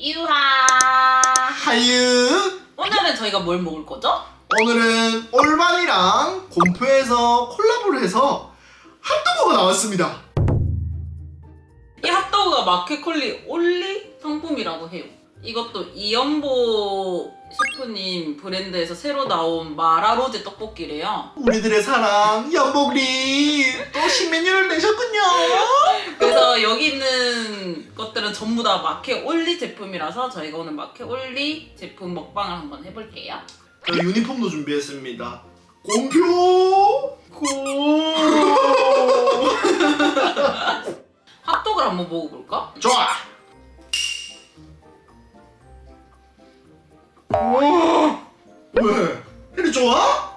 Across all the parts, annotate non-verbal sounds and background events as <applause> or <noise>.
유하. 하유 오늘은 저희가 뭘 먹을 거죠? 오늘은 올반이랑 곰표에서 콜라보를 해서 핫도그가 나왔습니다 이 핫도그가 마켓컬리 올리 상품이라고 해요. 이것도 이연보 셰프님 브랜드에서 새로 나온 마라로제 떡볶이래요. 우리들의 사랑 연복리 또 신메뉴를 내셨군요 그래서 여기 있는 것들은 전부 다 마켓 올리 제품이라서 저희가 오늘 마켓 올리 제품 먹방을 한번 해볼게요. 저 유니폼도 준비했습니다 곰표 고 <laughs> 핫도그를 한번 먹어볼까? 좋아 왜? 혜리 좋아?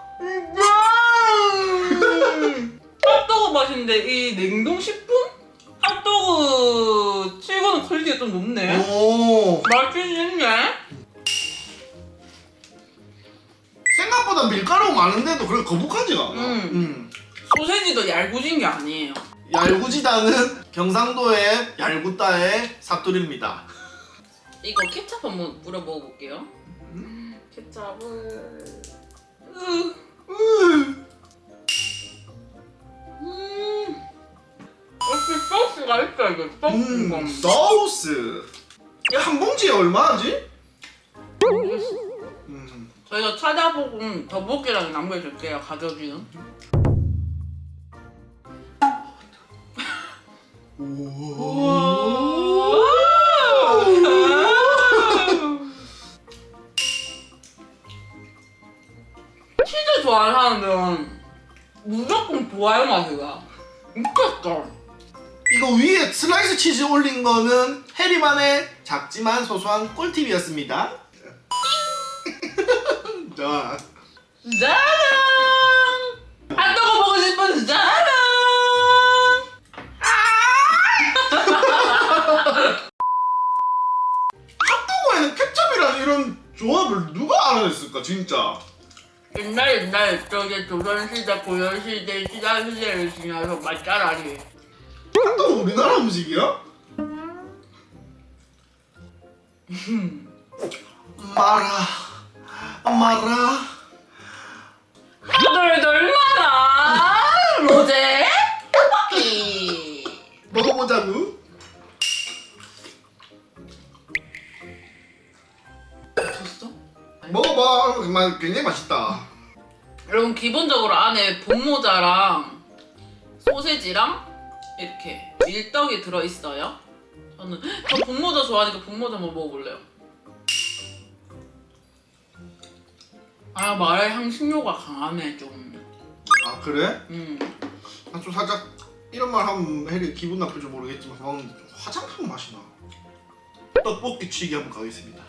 좀 높네. 오 맛있네. 생각보다 밀가루 많은데도 그렇게 거북하지가 않아 음. 음. 소세지도 얇구진 게 아니에요. 얄구지다는 경상도의 얄구따의 사투리입니다. 이거 케찹 한번 뿌려 먹어볼게요. 케찹을. 으. 이거 소스가. 음, 소스. 이한 봉지에 얼마지? 음, 저희가 찾아보고 더보기란에 남겨줄게요 가격이. 치즈 좋아하는 사람들은 무조건 좋아요 맛이야. 미쳤어. 이거 위에 슬라이스 치즈 올린 거는 해리만의 작지만 소소한 꿀팁이었습니다. <laughs> 자, 짜란! 핫도그 먹고 싶은 짜란! <laughs> 핫도그에는 케첩이라는 이런 조합을 누가 알아냈을까 진짜? 옛날 옛날 저기 조선시대 고려시대 시대시대를 지나서 맛잘알이 핫도그 우리나라 음식이야? 마라, 마라. 하늘도 얼마나 로제 떡볶이 먹어보자구. 졌어? 먹어봐. 정말 굉장히 맛있다. 여러분 기본적으로 안에 분모자랑 소세지랑 이렇게 밀떡이 들어있어요 저는 저 분모자 좋아하니까 분모자 한번 먹어볼래요 아 말의 향신료가 강하네 좀 아 그래? 음. 아, 좀 살짝 이런 말 하면 해리 기분 나쁠지 모르겠지만 방금 화장품 맛이 나. 떡볶이 취기 한번 가겠습니다.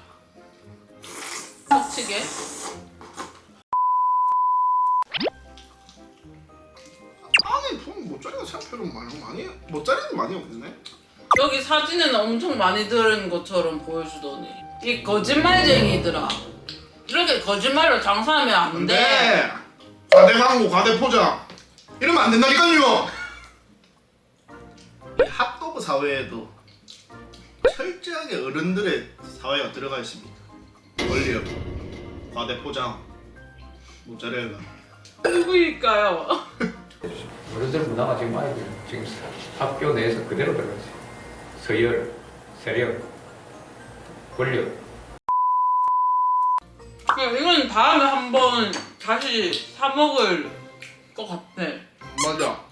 터치게 생각보다 많이 많이 모짜리는 많이 없네. 여기 사진에는 엄청 많이 들은 것처럼 보여주더니 이 거짓말쟁이들아 이렇게 거짓말로 장사하면 안 돼. 네. 과대 광고, 과대 포장 이러면 안 된다니까요. 이 핫도그 사회에도 철저하게 어른들의 사회가 들어가 있습니다. 원리업, 과대 포장, 모짜렐라. 누구일까요? <laughs> 어른들 문화가 지금 아이들 지금 학교 내에서 그대로 들어가지. 서열, 세력, 권력. 그냥 이건 다음에 한번 다시 사 먹을 것 같아. 맞아.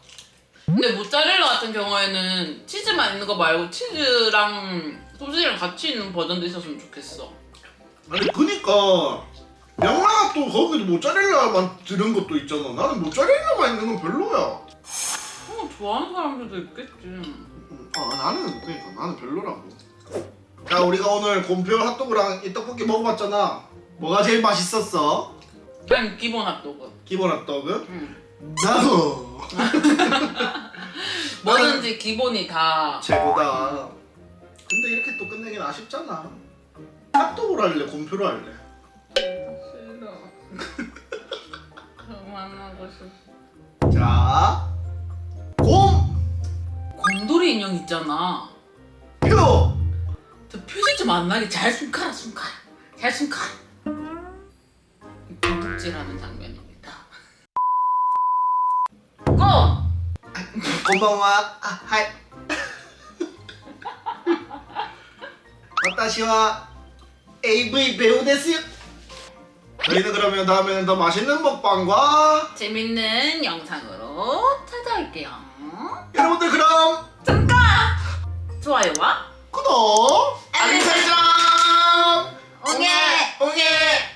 근데 모짜렐라 같은 경우에는 치즈만 있는 거 말고 치즈랑 소시지랑 같이 있는 버전도 있었으면 좋겠어. 아니 그니까 명랑아 또 거기도 모짜렐라만 들은 것도 있잖아. 나는 모짜렐라만 있는 건 별로야. 어, 좋아하는 사람들도 있겠지. 음, 아 나는 그러니까 나는 별로라고. 자 우리가 오늘 곰표 핫도그랑 이 떡볶이 먹어봤잖아. 뭐가 제일 맛있었어? 그냥 기본 핫도그. 기본 핫도그? 응. 나도 <laughs> 뭐든지 기본이 다. 최고다. 근데 이렇게 또 끝내긴 아쉽잖아. 핫도그로 할래? 곰표로 할래? 싫어. <laughs> 그만하고 싶어. 자, 인형 있잖아. 표. 저 표지 좀안 나게 잘 숨가라 숨가라 잘 숨가라 도둑질하는 장면입니다 고! 아. 와타시와 AV 배우 됐어요. 저희는 그러면 다음에는 더 맛있는 먹방과 재밌는 영상으로 찾아올게요 여러분들 그럼 좋아요와 구독. 알림 설정. 옹예 옹예